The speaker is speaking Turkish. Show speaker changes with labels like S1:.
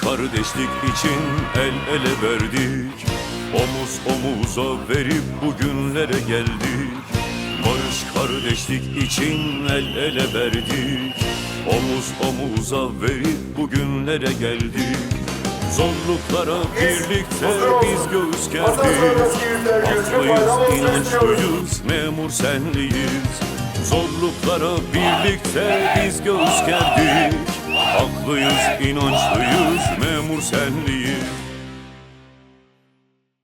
S1: kardeşlik için el ele verdik. Omuz omuza verip bugünlere geldik. Barış kardeşlik için el ele verdik. Omuz omuza verip bugünlere geldik. Zorluklara birlikte biz göğüs gerdik. Haklıyız, inançlıyız, memur senliyiz. Zorluklara birlikte biz göğüs gerdik. Haklıyız, inançlıyız, senliyiz